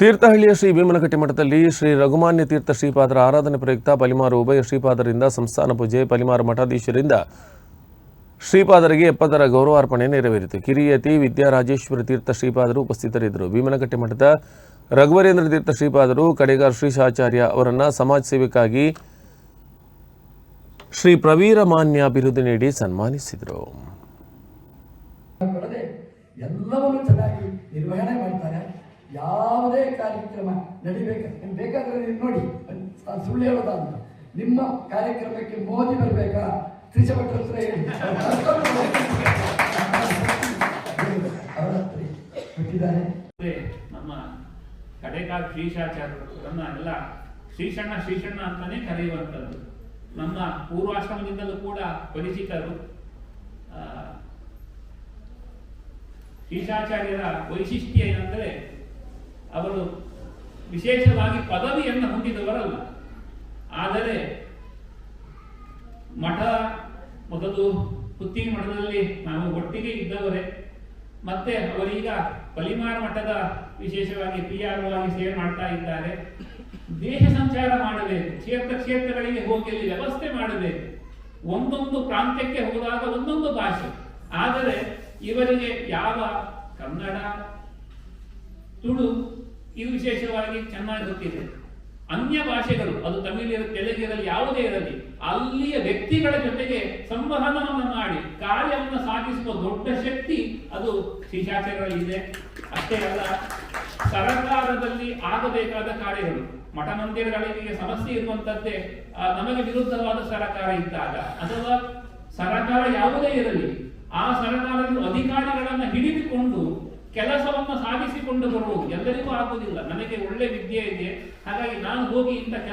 ತೀರ್ಥಹಳ್ಳಿಯ ಶ್ರೀ ಭೀಮನಕಟ್ಟಿ ಮಠದಲ್ಲಿ ಶ್ರೀ ರಘುಮಾನ್ಯ ತೀರ್ಥ ಶ್ರೀಪಾದರ ಆರಾಧನೆ ಪ್ರಯುಕ್ತ ಪಲಿಮಾರು ಉಭಯ ಶ್ರೀಪಾದರಿಂದ ಸಂಸ್ಥಾನ ಪೂಜೆ, ಪಲಿಮಾರು ಮಠಾಧೀಶರಿಂದ ಶ್ರೀಪಾದರಿಗೆ ಎಪ್ಪತ್ತರ ಗೌರವಾರ್ಪಣೆ ನೆರವೇರಿತು. ಕಿರಿಯತಿ ವಿದ್ಯಾರಾಜೇಶ್ವರ ತೀರ್ಥ ಶ್ರೀಪಾದರು ಉಪಸ್ಥಿತರಿದ್ದರು. ಭೀಮನಕಟ್ಟಿ ಮಠದ ರಘುವರೇಂದ್ರ ತೀರ್ಥ ಶ್ರೀಪಾದರು ಕಡೆಗಾರ್ ಶ್ರೀಶಾಚಾರ್ಯ ಅವರನ್ನು ಸಮಾಜ ಸೇವೆಗಾಗಿ ಶ್ರೀ ಪ್ರವೀರಮಾನ್ಯ ಬಿರುದು ನೀಡಿ ಸನ್ಮಾನಿಸಿದರು. ಎಲ್ಲವನ್ನು ಚೆನ್ನಾಗಿ ನಿರ್ವಹಣೆ ಮಾಡ್ತಾರೆ. ಯಾವುದೇ ಕಾರ್ಯಕ್ರಮ ನಡಿಬೇಕು. ಬೇಕಾದರೆ ನೀವು ನೋಡಿ. ಸುಳ್ಳು ಹೇಳೋದ ಅಂತ ನಿಮ್ಮ ಕಾರ್ಯಕ್ರಮಕ್ಕೆ ಮೋದಿ ಬರಬೇಕಾ? ತ್ರಿಶಭಟ್ರ ಹತ್ರ ಬಿಟ್ಟಿದ್ದಾರೆ ನಮ್ಮ ಕಡೆಕಾಲ ಶ್ರೀಶಾಚಾರ್ಯರನ್ನ ಎಲ್ಲ ಶ್ರೀಶಣ್ಣ ಶ್ರೀಶಣ್ಣ ಅಂತಾನೆ ಕರೆಯುವಂಥದ್ದು. ನಮ್ಮ ಪೂರ್ವಾಶ್ರಮದಿಂದಲೂ ಕೂಡ ಪರಿಚಿತರು. ಶ್ರೀಶಾಚಾರ್ಯರ ವೈಶಿಷ್ಟ್ಯ ಏನಂದರೆ ಅವರು ವಿಶೇಷವಾಗಿ ಪದವಿಯನ್ನು ಹೊಂದಿದವರಲ್ಲ. ಆದರೆ ಮಠ ಮೊದಲು ಪುತ್ತಿಗೆ ಮಠದಲ್ಲಿ ನಾವು ಒಟ್ಟಿಗೆ ಇದ್ದವರೇ. ಮತ್ತೆ ಅವರೀಗ ಬಲಿಮಾರ್ ಮಠದ ವಿಶೇಷವಾಗಿ ಪಿ ಆರ್ ಆಗಿ ಸೇವೆ ಮಾಡ್ತಾ ಇದ್ದಾರೆ. ದೇಶ ಸಂಚಾರ ಮಾಡಬೇಕು, ಕ್ಷೇತ್ರ ಕ್ಷೇತ್ರಗಳಿಗೆ ಹೋಗಿ ಅಲ್ಲಿ ವ್ಯವಸ್ಥೆ ಮಾಡಬೇಕು. ಒಂದೊಂದು ಪ್ರಾಂತ್ಯಕ್ಕೆ ಹೋದಾಗ ಒಂದೊಂದು ಭಾಷೆ. ಆದರೆ ಇವರಿಗೆ ಯಾವ ಕನ್ನಡ, ತುಳು ಇದು ವಿಶೇಷವಾಗಿ ಚೆನ್ನಾಗಿ ಗೊತ್ತಿದೆ. ಅನ್ಯ ಭಾಷೆಗಳು, ಅದು ತಮಿಳು ಇರಲಿ ತೆಲುಗು ಇರಲಿ ಯಾವುದೇ ಇರಲಿ, ಅಲ್ಲಿಯ ವ್ಯಕ್ತಿಗಳ ಜೊತೆಗೆ ಸಂವಹನವನ್ನು ಮಾಡಿ, ಕಾರ್ಯವನ್ನು ಸಾಧಿಸುವ ದೊಡ್ಡ ಶಕ್ತಿ ಅದು ಇದೆ. ಅಷ್ಟೇ ಅಲ್ಲ, ಸರಕಾರದಲ್ಲಿ ಆಗಬೇಕಾದ ಕಾರ್ಯಗಳು, ಮಠ ಮಂದಿರಗಳಿಗೆ ಸಮಸ್ಯೆ ಇರುವಂತದ್ದೇ ನಮಗೆ ವಿರುದ್ಧವಾದ ಸರಕಾರ ಇದ್ದಾಗ, ಅಥವಾ ಸರಕಾರ ಯಾವುದೇ ಇರಲಿ, ಆ ಸರಕಾರದ ಅಧಿಕಾರಿಗಳನ್ನು ಹಿಡಿದುಕೊಂಡು ಕೆಲಸವನ್ನ ಸಾಧಿಸಿಕೊಂಡು ಬರುವುದು ಎಲ್ಲರಿಗೂ ಆಗುವುದಿಲ್ಲ. ನನಗೆ ಒಳ್ಳೆ ವಿದ್ಯೆ ಇದೆ. ಹಾಗಾಗಿ ನಾನು ಹೋಗಿ ಇಂಥ